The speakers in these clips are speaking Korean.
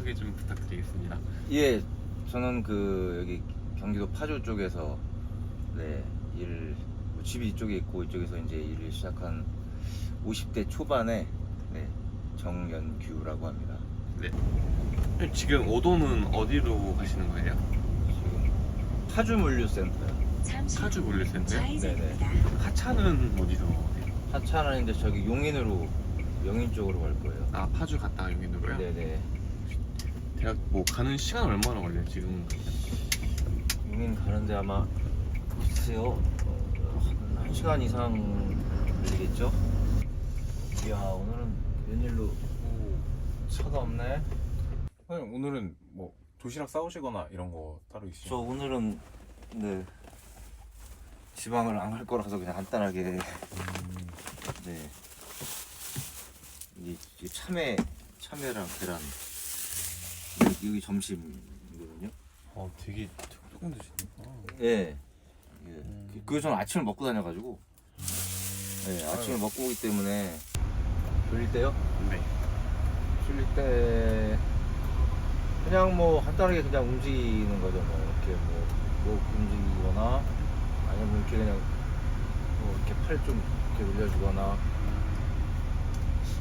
뵙겠습니다. 예, 저는 그 여기 경기도 파주 쪽에서 네, 일뭐 집이 이쪽에 있고 이쪽에서 이제 일을 시작한 50대 초반의 네, 정연규라고 합니다. 네. 지금 오도는 어디로 가시는 거예요? 지금 파주 물류센터요. 파주 물류센터요? 네네. 하차는 어디서? 하차는 이제 저기 용인으로 용인 쪽으로 갈 거예요. 아 파주 갔다가 여기로요? 네네. 대학 뭐 가는 시간 얼마나 걸려요? 지금 용인 가는데 아마 글쎄요 어, 한, 한 시간 이상 걸리겠죠? 이야 오늘은 웬일로 차가 없네. 사장님 오늘은 뭐 도시락 싸우시거나 이런 거 따로 저 있으세요? 오늘은 네 지방을 안 갈 거라서 그냥 간단하게 음, 네 이, 이 참외 참외랑 계란 여기, 점심이거든요. 어 되게 조금 드시니까. 예. 예. 음. 그- 그거 저는 아침을 먹고 다녀가지고 네, 아침을 먹고 오기 때문에 졸릴 때요? 네. 졸릴 때 그냥 뭐 간단하게 그냥 움직이는 거죠. 뭐 이렇게 뭐, 뭐 움직이거나 아니면 이렇게 그냥 뭐 이렇게 팔 좀 이렇게 올려주거나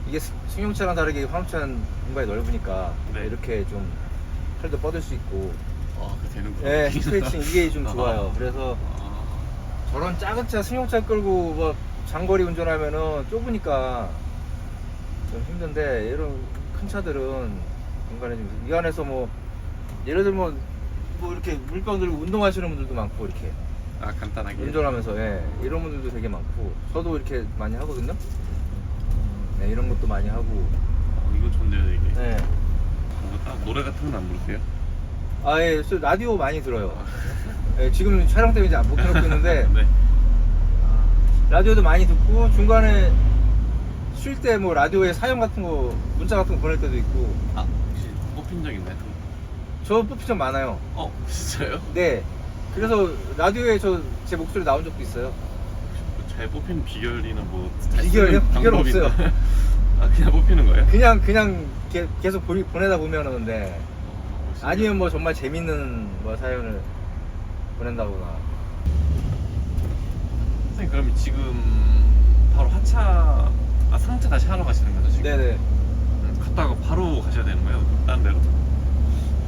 이게 스- 승용차랑 다르게 화물차는 공간이 넓으니까 네. 이렇게 좀 팔도 뻗을 수 있고 아, 그 되는구나. 예, 스트레칭 이게 좀 좋아요. 그래서 아, 저런 작은 차 승용차 끌고 뭐 장거리 운전하면은 좁으니까 좀 힘든데 이런 큰 차들은 공간이 좀이 안에서 뭐 예를 들면 뭐 이렇게 물병 들고 운동하시는 분들도 많고 이렇게 아 간단하게. 운전하면서 예, 이런 분들도 되게 많고 저도 이렇게 많이 하거든요. 네, 이런 것도 많이 하고 어, 이거 좋네요 이게. 네. 딱 노래 같은 건 안 부르세요? 아예 라디오 많이 들어요. 예, 지금 촬영 때문에 이제 못 해놓고 있는데 네. 라디오도 많이 듣고 중간에 쉴 때 뭐 라디오에 사연 같은 거 문자 같은 거 보낼 때도 있고 아 혹시 뽑힌 적 있나요? 저 뽑히 좀 많아요 어 진짜요? 네 그래서 라디오에 저 제 목소리 나온 적도 있어요 혹시 뭐잘 뽑히는 비결이나 뭐 비결이요? 쓰는 비결 방법이 없어요. 있나요? 아 그냥 뽑히는 거예요? 그냥 그냥 게- 계속 보, 보내다 보면은 근데 어. 아니면 뭐 정말 재밌는 뭐 사연을 보낸다거나 선생님 그럼 지금 바로 하차 아 상차 다시 하러 가시는 거죠 지금? 네네 음, 갔다가 바로 가셔야 되는 거예요? 다른 데로?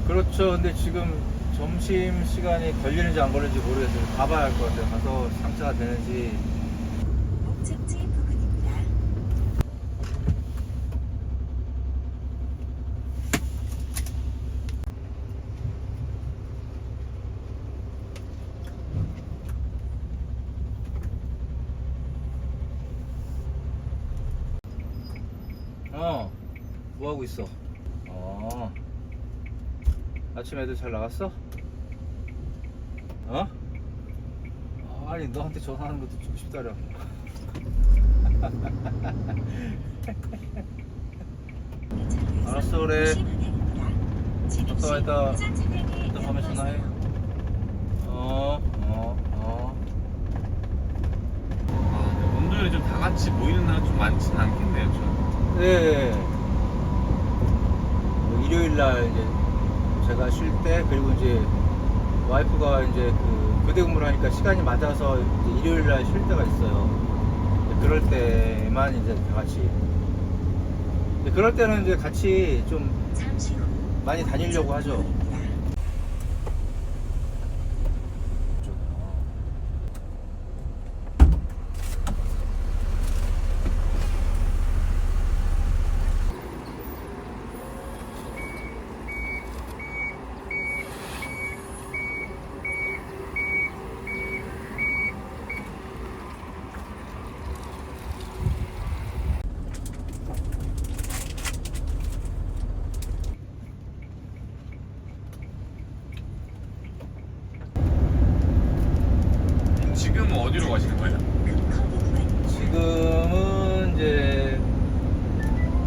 그렇죠 근데 지금 점심 시간이 걸리는지 안 걸리는지 모르겠어요 가봐야 할 것 같아요 가서 상차가 되는지 목적지 부근입니다. 어, 뭐 하고 있어? 어, 아침 애들 잘 나갔어? 어? 아니 너한테 전화하는 것도 좀 쉽다려. 알았어, 그래. 갔다 와, 이따- 이따 밤에 전화해. 어, 어, 어. 아, 분들이 좀다 같이 모이는 날은 좀 많지는 않겠네요 좀. 네. 뭐 일요일 날 이제 제가 쉴 때 그리고 이제 와이프가 이제 그 교대 근무를 하니까 시간이 맞아서 이제 일요일 날 쉴 때가 있어요. 그럴 때만 이제 다 같이. 그럴 때는 이제 같이 좀 많이 다니려고 하죠. 지금은 어디로 가시는 거예요? 지금은 이제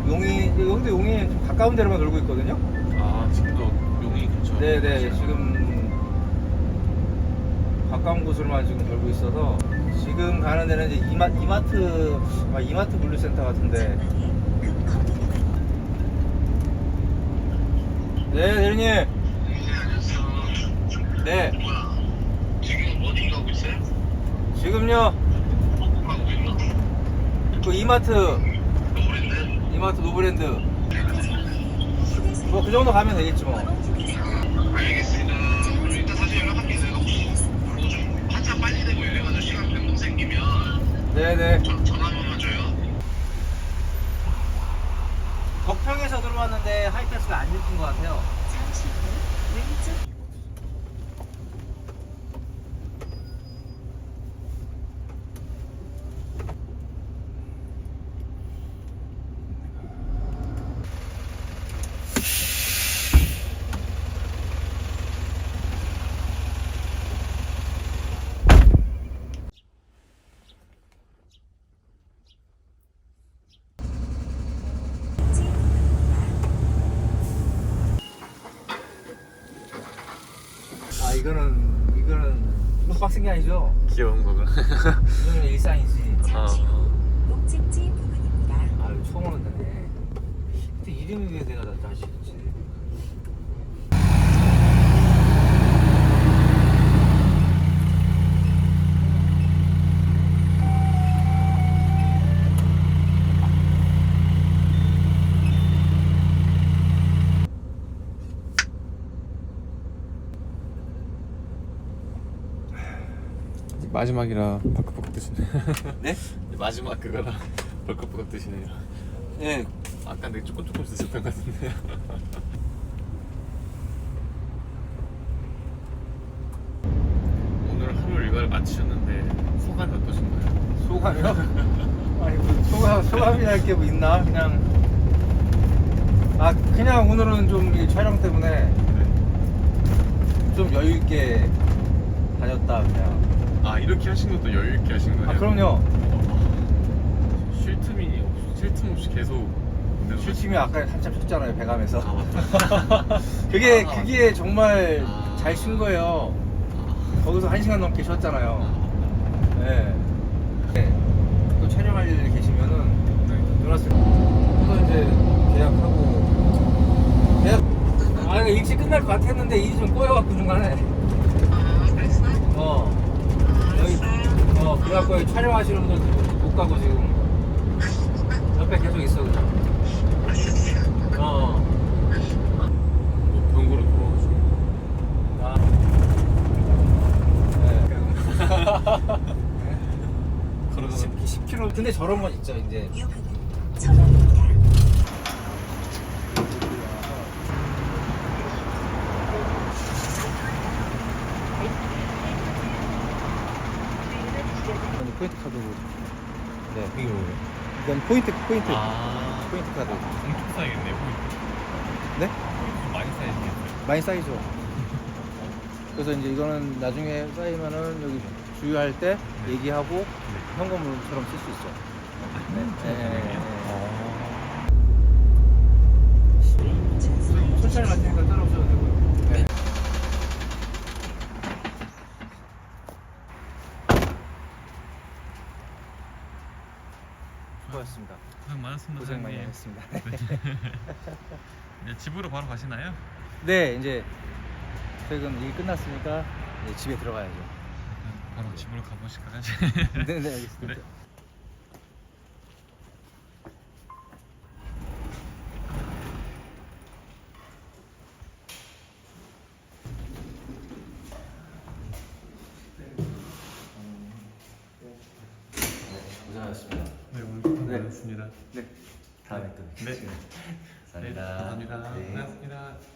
용인 여기도 용인 좀 가까운 데로만 놀고 있거든요. 아 지금도 용인 근처. 네네 지금 가까운 곳으로만 지금 돌고 있어서 지금 가는 데는 이제 이마, 이마트 아, 이마트 물류센터 같은데 네, 대리님. 네. 지금 어디 가고 있어요? 지금요. 그 이마트, 노브랜드? 이마트 노브랜드. 뭐 그 정도 가면 되겠지 뭐. 알겠습니다. 그럼 일단 다시 연락할게요. 혹시 뭐좀 한참 빨리 되고 이래가지고 시간 변동 생기면 네네. 전- 전화 한 번만 줘요. 덕평에서 들어왔는데 하이패스가 안 읽힌 것 같아요. 잠시 후 왼쪽 아 이거는 이거는 이거 빡센 게 아니죠? 귀여운 거가. 이거는 일상이지. 잠시 어. 후 목적지 부근입니다. 아유 처음 오는 데네. 근데 이름이 왜 내가 다 다시 있지? 마지막이라 벌컥벌컥 드시네. 네? 마지막 그거라 벌컥벌컥 드시네요. 예. 아까 내가 조금 조금 드셨던 것 같은데요. 오늘 하루 일과를 마치셨는데 소감이 어떠신가요? 소감이요? 아니 뭐 소감 소감이랄 게 뭐 있나? 그냥 아 그냥 오늘은 좀이 촬영 때문에 네. 좀 여유 있게 다녔다 그냥. 아 이렇게 하신 것도 여유 있게 하신 거예요? 아 그럼요. 쉴 틈이 없, 쉴틈 없이 계속 운전을 쉴틈이 아까 한참 쉬었잖아요 배감에서. 아, 맞다. 그게 아, 그게 정말 아. 잘 쉰 거예요. 아, 거기서 한 시간 넘게 쉬었잖아요. 아, 네. 네. 또 촬영할 일 계시면은 네. 누나스 또 이제 계약하고 계약 아 이거 일찍 끝날 것 같았는데 일이 좀 꼬여갖고 중간에 어 여기 어 그래 갖고 촬영하시는 분들 못 가고 지금. 옆에 계속 있어 그냥. 어 돌아오시고 아. 네. 그러다 10, 10km 근데 저런 건 있죠 이제 요금은 천 원입니다. 포인트 카드 네. 이게 뭐예요? 이건 포인트 포인트. 아. 포인트 카드. 엄청 쌓이겠네요 포인트. 네? 포인트 좀 많이 쌓이겠네요 많이 쌓이죠. 그래서 이제 이거는 나중에 쌓이면은 여기 주유할 때 얘기하고 현금으로처럼 쓸 수 있죠. 네. 네. 네. 천천히 갈 테니까 따라오셔도 되고요 네. 수고하셨습니다 고생 많았습니다 고생 많이. 하셨습니다 이제 집으로 바로 가시나요? 네 이제 퇴근 일 끝났으니까 이제 집에 들어가야죠 바로 집으로 가보실까요? 네, 네 알겠습니다 네. 고생하셨습니다 네 고생 네. 네 다음에 또 네. 뵙겠습니다. 네, 감사합니다 네. 고맙습니다